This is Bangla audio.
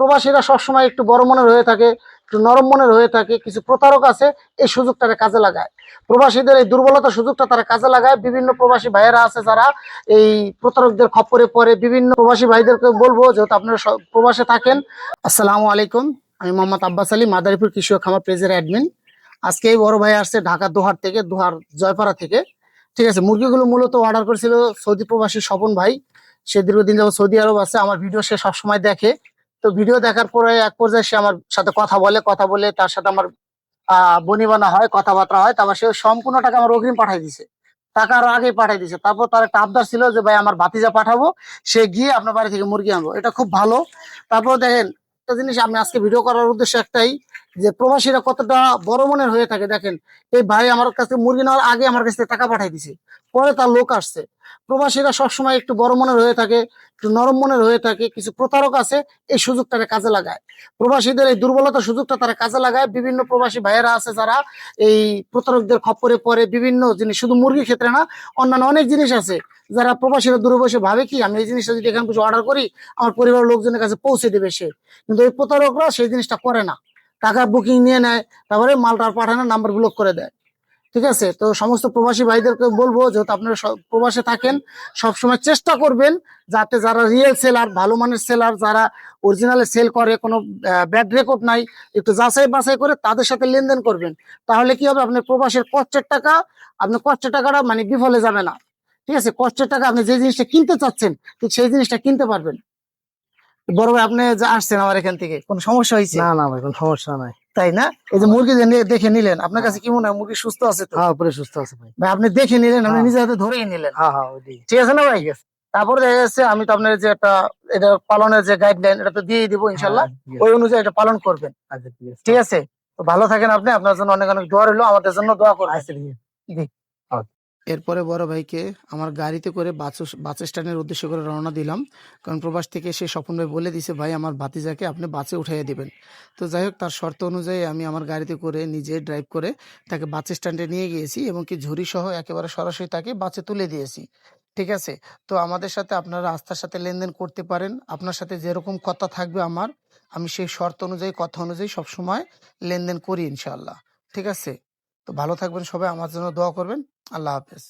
প্রবাসীরা সবসময় একটু বড় মনের হয়ে থাকে, একটু নরম মনের হয়ে থাকে, কিছু প্রতারক আছে, এই সুযোগটাকে কাজে লাগায়। প্রবাসীদের এই দুর্বলতা সুযোগটা তারা কাজে লাগায়। বিভিন্ন প্রবাসী ভাইয়েরা আছে যারা এই প্রতারকদের খপ্পরে পরে বিভিন্ন প্রবাসী ভাইদেরকে বলব, যেহেতু আপনারা প্রবাসে থাকেন। আসসালামু আলাইকুম। আমি মোহাম্মদ আব্বাস আলী, মাদারীপুর কৃষি খামার পেজের অ্যাডমিন। আজকে এই বড় ভাই আসছে ঢাকা দোহার থেকে, দোহার জয়পাড়া থেকে। ঠিক আছে, মুরগিগুলো মূলত অর্ডার করেছিল সৌদি প্রবাসী স্বপন ভাই। সে দীর্ঘদিন যাবত সৌদি আরব আছে, আমার ভিডিও সে সবসময় দেখে। তো ভিডিও দেখার পরে এক পর্যায়ে সে আমার সাথে কথা বলে কথা বলে তার সাথে আমার বনিবানা হয়, কথাবার্তা হয়, তারপর সে সম্পূর্ণ টাকা আমার অগ্রিম পাঠাই দিছে। টাকা আরও আগে পাঠাই দিছে। তারপর তার একটা আবদার ছিল যে, ভাই, আমার ভাতিজা পাঠাবো, সে গিয়ে আপনার বাড়ি থেকে মুরগি আনব। এটা খুব ভালো। তারপর দেখেন, একটা জিনিস আমি আজকে ভিডিও করার উদ্দেশ্য একটাই, যে প্রবাসীরা কতটা বড় মনের হয়ে থাকে। দেখেন, এই ভাই আমার কাছে মুরগি নেওয়ার আগে আমার কাছে টাকা পাঠাই দিছে। পরে তার লোক আসছে। প্রবাসীরা সবসময় একটু বড় মনের হয়ে থাকে, একটু নরম মনের হয়ে থাকে, কিছু প্রতারক আছে, এই সুযোগটাকে কাজে লাগায়। প্রবাসীদের এই দুর্বলতার সুযোগটা তারা কাজে লাগায়। বিভিন্ন প্রবাসী ভাইয়েরা আছে যারা এই প্রতারকদের খপ্পরে পড়ে, বিভিন্ন জিনিস, শুধু মুরগির ক্ষেত্রে না, অন্যান্য অনেক জিনিস আছে। যারা প্রবাসীরা দূরে বসে ভাবে কি, আমি এই জিনিসটা যদি এখানে কিছু অর্ডার করি, আমার পরিবারের লোকজনের কাছে পৌঁছে দেবে সে। কিন্তু এই প্রতারকরা সেই জিনিসটা করে না। টাকা বুকিং নিয়ে নেয়, তারপরে মালটা পাঠানোর নাম্বার ব্লক করে দেয়। ঠিক আছে? তো সমস্ত প্রবাসী ভাইদেরকে বলব, যেহেতু আপনারা সব প্রবাসে থাকেন, সবসময় চেষ্টা করবেন যাতে যারা রিয়েল সেলার ভালো মানের সেলার যারা অরিজিনালে সেল করে, কোনো ব্যাড রেকর্ড নাই, একটু যাচাই বাছাই করে তাদের সাথে লেনদেন করবেন। তাহলে কি হবে? আপনার প্রবাসের কষ্টের টাকা, আপনার কষ্টের টাকাটা মানে বিফলে যাবে না। ঠিক আছে? কষ্টের টাকা আপনি যে জিনিসটা কিনতে চাচ্ছেন, ঠিক সেই জিনিসটা কিনতে পারবেন। বড় ভাই, আপনি আসছেন আমার এখান থেকে, কোনো সমস্যা হয়েছে? না না ভাই, কোনো সমস্যা নাই। তাই না? এই যে মুরগি দেখে নিলেন আপনার কাছে কি মনে হয় মুরগি সুস্থ আছে তো? হ্যাঁ পুরো সুস্থ আছে ভাই। ভাই আপনি দেখে নিলেন আপনি হ্যাঁ। নিজে হাতে ধরেই নিলেন। হ্যাঁ হ্যাঁ ঠিক আছে না ভাই? তারপরে দেখা যাচ্ছে আমি তো আপনার যে একটা এটা পালনের যে গাইডলাইন এটা তো দিয়ে দিব ইনশাল্লাহ হ্যাঁ। ওই অনুযায়ী এটা পালন করবেন। আচ্ছা ঠিক আছে। তো ভালো থাকেন আপনি আপনার জন্য অনেক অনেক দোয়া রইল আমাদের জন্য দোয়া করে আসেন ঠিক আছে। এরপরে বড় ভাইকে আমার গাড়িতে করে বাস বাস স্ট্যান্ডের উদ্দেশ্য করে রওনা দিলাম। কারণ প্রবাস থেকে সে স্বপন ভাই বলে দিছে, ভাই, আমার ভাতিজাকে আপনি বাসে উঠাইয়া দিবেন। তো যাই হোক, তার শর্ত অনুযায়ী আমি আমার গাড়িতে করে নিজে ড্রাইভ করে তাকে বাস স্ট্যান্ডে নিয়ে গিয়েছি এবং কি ঝুড়ি সহ একেবারে সরাসরি তাকে বাসে তুলে দিয়েছি। ঠিক আছে? তো আমাদের সাথে আপনারা আস্থার সাথে লেনদেন করতে পারেন। আপনার সাথে যেরকম কথা থাকবে আমার, আমি সেই শর্ত অনুযায়ী, কথা অনুযায়ী সবসময় লেনদেন করি ইনশাল্লাহ ঠিক আছে? তো ভালো থাকবেন সবাই, আমার জন্য দোয়া করবেন। আল্লাহ হাফেজ